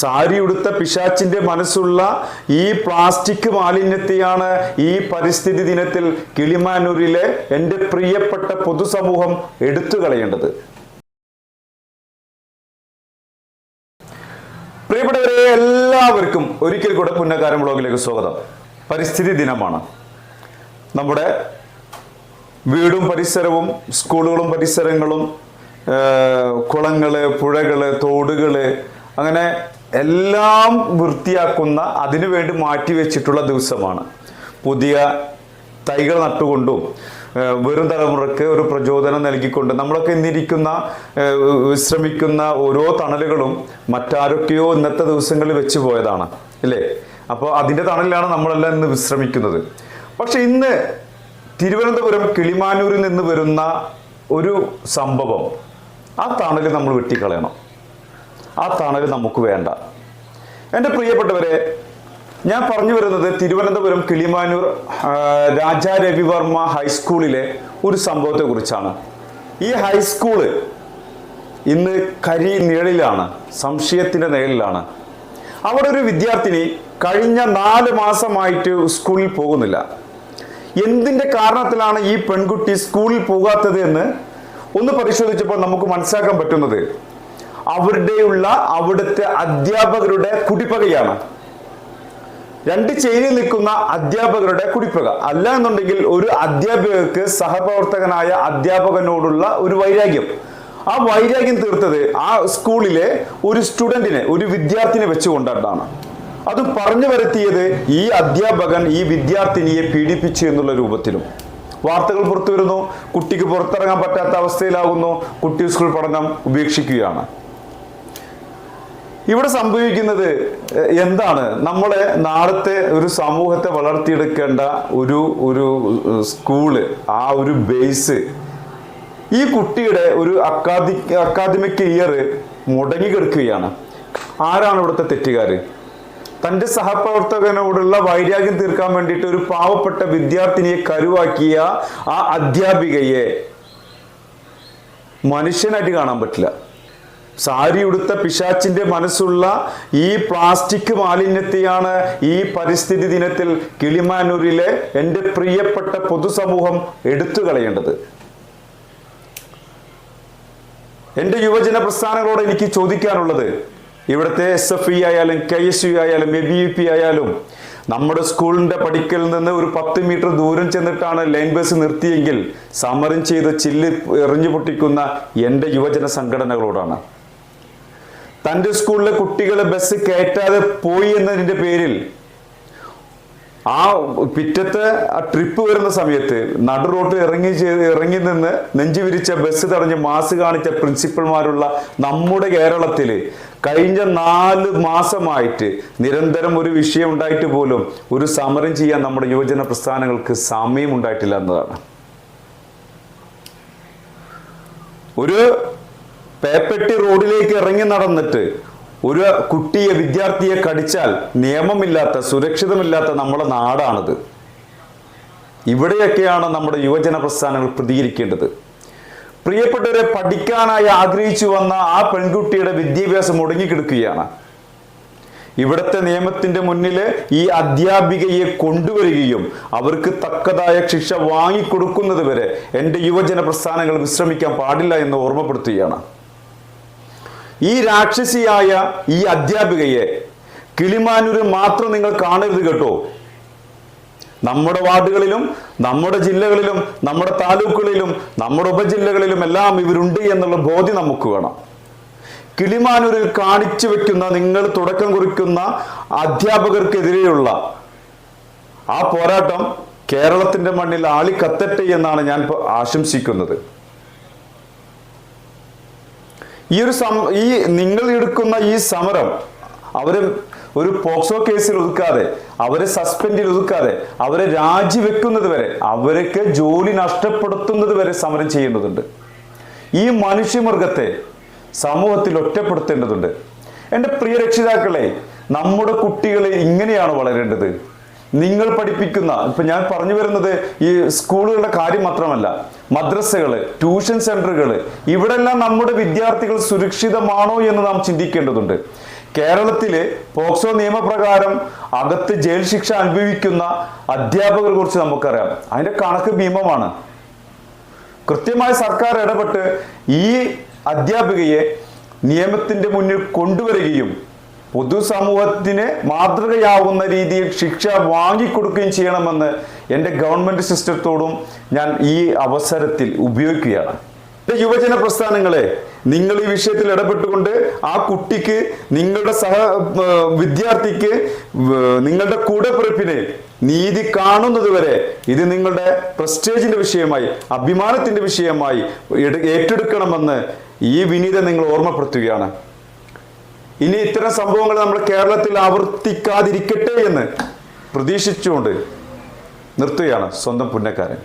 സാരി ഉടുത്ത പിശാച്ചിന്റെ മനസ്സുള്ള ഈ പ്ലാസ്റ്റിക് മാലിന്യത്തെയാണ് ഈ പരിസ്ഥിതി ദിനത്തിൽ കിളിമാനൂരിലെ എന്റെ പ്രിയപ്പെട്ട പൊതുസമൂഹം എടുത്തു കളയേണ്ടത്. പ്രിയപ്പെട്ടവരെ എല്ലാവർക്കും ഒരിക്കൽ കൂടെ പുന്നക്കാരം ബ്ലോഗിലേക്ക് സ്വാഗതം. പരിസ്ഥിതി ദിനമാണ്. നമ്മുടെ വീടും പരിസരവും സ്കൂളുകളും പരിസരങ്ങളും കുളങ്ങൾ പുഴകൾ തോടുകൾ അങ്ങനെ എല്ലാം വൃത്തിയാക്കുന്ന അതിനുവേണ്ടി മാറ്റിവെച്ചിട്ടുള്ള ദിവസമാണ്. പുതിയ തൈകൾ നട്ടുകൊണ്ടും വെറും തലമുറയ്ക്ക് ഒരു പ്രചോദനം നൽകിക്കൊണ്ട് നമ്മളൊക്കെ ഇന്നിരിക്കുന്ന വിശ്രമിക്കുന്ന ഓരോ തണലുകളും മറ്റാരൊക്കെയോ ഇന്നത്തെ ദിവസങ്ങളിൽ വെച്ച് പോയതാണ് അല്ലേ അപ്പോൾ അതിന്റെ തണലിലാണ് നമ്മളെല്ലാം ഇന്ന് വിശ്രമിക്കുന്നത്. പക്ഷെ ഇന്ന് തിരുവനന്തപുരം കിളിമാനൂരിൽ നിന്ന് വരുന്ന ഒരു സംഭവം ആ തണൽ നമ്മൾ വെട്ടിക്കളയണം. ആ തണൽ നമുക്ക് വേണ്ട. എന്റെ പ്രിയപ്പെട്ടവരെ ഞാൻ പറഞ്ഞു വരുന്നത് തിരുവനന്തപുരം കിളിമാനൂർ രാജാ രവിവർമ്മ ഹൈസ്കൂളിലെ ഒരു സംഭവത്തെ കുറിച്ചാണ് ഈ ഹൈസ്കൂൾ ഇന്ന് കരി നിഴലിലാണ് സംശയത്തിന്റെ നിഴലിലാണ്. അവിടെ ഒരു വിദ്യാർത്ഥിനി കഴിഞ്ഞ നാല് മാസമായിട്ട് സ്കൂളിൽ പോകുന്നില്ല. എന്തിന്റെ കാരണത്തിലാണ് ഈ പെൺകുട്ടി സ്കൂളിൽ പോകാത്തത് എന്ന് ഒന്ന് പരിശോധിച്ചപ്പോൾ നമുക്ക് മനസ്സിലാക്കാൻ പറ്റുന്നത് അവരുടെയുള്ള അവിടുത്തെ അധ്യാപകരുടെ കുടിപ്പകയാണ്. രണ്ട് ചെയിനിൽ നിൽക്കുന്ന അധ്യാപകരുടെ കുടിപ്പക. അല്ല എന്നുണ്ടെങ്കിൽ ഒരു അധ്യാപകർക്ക് സഹപ്രവർത്തകനായ അധ്യാപകനോടുള്ള ഒരു വൈരാഗ്യം. ആ വൈരാഗ്യം തീർത്തത് ആ സ്കൂളിലെ ഒരു സ്റ്റുഡന്റിനെ ഒരു വിദ്യാർത്ഥിനെ വെച്ചുകൊണ്ടാണ്. അത് പറഞ്ഞു വരുത്തിയത് ഈ അധ്യാപകൻ ഈ വിദ്യാർത്ഥിനിയെ പീഡിപ്പിച്ചു എന്നുള്ള രൂപത്തിലും. വാർത്തകൾ പുറത്തു വരുന്നു. കുട്ടിക്ക് പുറത്തിറങ്ങാൻ പറ്റാത്ത അവസ്ഥയിലാകുന്നു. കുട്ടി സ്കൂൾ പഠനം ഉപേക്ഷിക്കുകയാണ്. ഇവിടെ സംഭവിക്കുന്നത് എന്താണ്? നമ്മളെ നാളത്തെ ഒരു സമൂഹത്തെ വളർത്തിയെടുക്കേണ്ട ഒരു ഒരു സ്കൂൾ ആ ഒരു ബേസ് ഈ കുട്ടിയുടെ ഒരു അക്കാദി അക്കാദമിക് ഇയർ മുടങ്ങിക്കിടക്കുകയാണ്. ആരാണ് ഇവിടുത്തെ തെറ്റുകാർ തന്റെ സഹപ്രവർത്തകനോടുള്ള വൈരാഗ്യം തീർക്കാൻ വേണ്ടിയിട്ട് ഒരു പാവപ്പെട്ട വിദ്യാർത്ഥിനിയെ കരുവാക്കിയ ആ അധ്യാപികയെ മനുഷ്യനായിട്ട് കാണാൻ പറ്റില്ല. സാരി ഉടുത്ത പിശാച്ചിന്റെ മനസ്സുള്ള ഈ പ്ലാസ്റ്റിക് മാലിന്യത്തെയാണ് ഈ പരിസ്ഥിതി ദിനത്തിൽ കിളിമാനൂരിലെ എന്റെ പ്രിയപ്പെട്ട പൊതുസമൂഹം എടുത്തു കളയേണ്ടത്. എന്റെ യുവജന പ്രസ്ഥാനങ്ങളോട് എനിക്ക് ചോദിക്കാനുള്ളത് ഇവിടുത്തെ എസ് എഫ് ഇ ആയാലും കെ എസ് യു ആയാലും എ ബി പി ആയാലും നമ്മുടെ സ്കൂളിന്റെ പടിക്കൽ നിന്ന് ഒരു പത്ത് മീറ്റർ ദൂരം ചെന്നിട്ടാണ് ലൈൻ ബസ് നിർത്തിയെങ്കിൽ സമരം ചെയ്ത് ചില്ല് എറിഞ്ഞു പൊട്ടിക്കുന്ന എന്റെ യുവജന സംഘടനകളോടാണ്. തന്റെ സ്കൂളിലെ കുട്ടികളെ ബസ് കയറ്റാതെ പോയി എന്നതിന്റെ പേരിൽ ആ പിറ്റത്തെ ആ ട്രിപ്പ് വരുന്ന സമയത്ത് നടു റോട്ടിൽ ഇറങ്ങി ഇറങ്ങി നിന്ന് നെഞ്ചു വിരിച്ച ബസ് തടഞ്ഞ് മാസ് കാണിച്ച പ്രിൻസിപ്പൽമാരുള്ള നമ്മുടെ കേരളത്തിൽ കഴിഞ്ഞ നാല് മാസമായിട്ട് നിരന്തരം ഒരു വിഷയം ഉണ്ടായിട്ട് പോലും ഒരു സമരം ചെയ്യാൻ നമ്മുടെ യുവജന പ്രസ്ഥാനങ്ങൾക്ക് സമയം ഉണ്ടായിട്ടില്ല എന്നതാണ്. ഒരു പേപ്പെട്ടി റോഡിലേക്ക് ഇറങ്ങി നടന്നിട്ട് ഒരു കുട്ടിയെ വിദ്യാർത്ഥിയെ കടിച്ചാൽ നിയമമില്ലാത്ത സുരക്ഷിതമില്ലാത്ത നമ്മുടെ നാടാണിത്. ഇവിടെയൊക്കെയാണ് നമ്മുടെ യുവജന പ്രസ്ഥാനങ്ങൾ പ്രതികരിക്കേണ്ടത്. പ്രിയപ്പെട്ടവരെ പഠിക്കാനായി ആഗ്രഹിച്ചു വന്ന ആ പെൺകുട്ടിയുടെ വിദ്യാഭ്യാസം മുടങ്ങിക്കിടക്കുകയാണ് ഇവിടുത്തെ നിയമത്തിന്റെ മുന്നിൽ ഈ അധ്യാപികയെ കൊണ്ടുവരികയും അവർക്ക് തക്കതായ ശിക്ഷ വാങ്ങിക്കൊടുക്കുന്നത് വരെ എന്റെ യുവജന പ്രസ്ഥാനങ്ങൾ വിശ്രമിക്കാൻ പാടില്ല എന്ന് ഓർമ്മപ്പെടുത്തുകയാണ്. ഈ രാക്ഷസിയായ ഈ അധ്യാപികയെ കിളിമാനൂര് മാത്രം നിങ്ങൾ കാണരുത് കേട്ടോ. നമ്മുടെ വാർഡുകളിലും നമ്മുടെ ജില്ലകളിലും നമ്മുടെ താലൂക്കുകളിലും നമ്മുടെ ഉപജില്ലകളിലും എല്ലാം ഇവരുണ്ട് എന്നുള്ള ബോധ്യം നമുക്ക് വേണം. കിളിമാനൂരിൽ കാണിച്ചു വെക്കുന്ന നിങ്ങൾ തുടക്കം കുറിക്കുന്ന അധ്യാപകർക്കെതിരെയുള്ള ആ പോരാട്ടം കേരളത്തിന്റെ മണ്ണിൽ ആളിക്കത്തട്ടെ എന്നാണ് ഞാൻ ആശംസിക്കുന്നത്. ഈ ഒരു സം ഈ നിങ്ങൾ എടുക്കുന്ന ഈ സമരം അവർ ഒരു പോക്സോ കേസിൽ ഒതുക്കാതെ അവരെ സസ്പെൻഡിൽ ഒതുക്കാതെ അവരെ രാജിവെക്കുന്നത് വരെ അവർക്ക് ജോലി നഷ്ടപ്പെടുത്തുന്നത് വരെ സമരം ചെയ്യേണ്ടതുണ്ട്. ഈ മനുഷ്യമൃഗത്തെ സമൂഹത്തിൽ ഒറ്റപ്പെടുത്തേണ്ടതുണ്ട്. എന്റെ പ്രിയ രക്ഷിതാക്കളെ നമ്മുടെ കുട്ടികളെ ഇങ്ങനെയാണ് വളരേണ്ടത്. നിങ്ങൾ പഠിപ്പിക്കുന്ന ഇപ്പൊ ഞാൻ പറഞ്ഞു വരുന്നത് ഈ സ്കൂളുകളുടെ കാര്യം മാത്രമല്ല മദ്രസകൾ ട്യൂഷൻ സെന്ററുകൾ ഇവിടെല്ലാം നമ്മുടെ വിദ്യാർത്ഥികൾ സുരക്ഷിതമാണോ എന്ന് നാം ചിന്തിക്കേണ്ടതുണ്ട്. കേരളത്തിൽ പോക്സോ നിയമപ്രകാരം അകത്ത് ജയിൽ ശിക്ഷ അനുഭവിക്കുന്ന അധ്യാപകരെ കുറിച്ച് നമുക്കറിയാം. അതിന്റെ കണക്ക് ഭീമമാണ്. കൃത്യമായി സർക്കാർ ഇടപെട്ട് ഈ അധ്യാപികയെ നിയമത്തിന്റെ മുന്നിൽ കൊണ്ടുവരികയും പൊതുസമൂഹത്തിന് മാതൃകയാവുന്ന രീതിയിൽ ശിക്ഷ വാങ്ങിക്കൊടുക്കുകയും ചെയ്യണമെന്ന് എന്റെ ഗവൺമെന്റ് സിസ്റ്റത്തോടും ഞാൻ ഈ അവസരത്തിൽ ഉപയോഗിക്കുകയാണ്. യുവജന പ്രസ്ഥാനങ്ങളെ നിങ്ങൾ ഈ വിഷയത്തിൽ ഇടപെട്ടുകൊണ്ട് ആ കുട്ടിക്ക് നിങ്ങളുടെ സഹ വിദ്യാർത്ഥിക്ക് നിങ്ങളുടെ കൂടെ കൂടെപ്പിറപ്പിന് നീതി കാണുന്നത് വരെ ഇത് നിങ്ങളുടെ പ്രസ്റ്റേജിന്റെ വിഷയമായി അഭിമാനത്തിന്റെ വിഷയമായി ഏറ്റെടുക്കണമെന്ന് ഈ വിനീത നിങ്ങൾ ഓർമ്മപ്പെടുത്തുകയാണ്. ഇനി ഇത്തരം സംഭവങ്ങൾ നമ്മൾ കേരളത്തിൽ ആവർത്തിക്കാതിരിക്കട്ടെ എന്ന് പ്രതീക്ഷിച്ചുകൊണ്ട് നിർത്തുകയാണ് സ്വന്തം പുന്നക്കാരൻ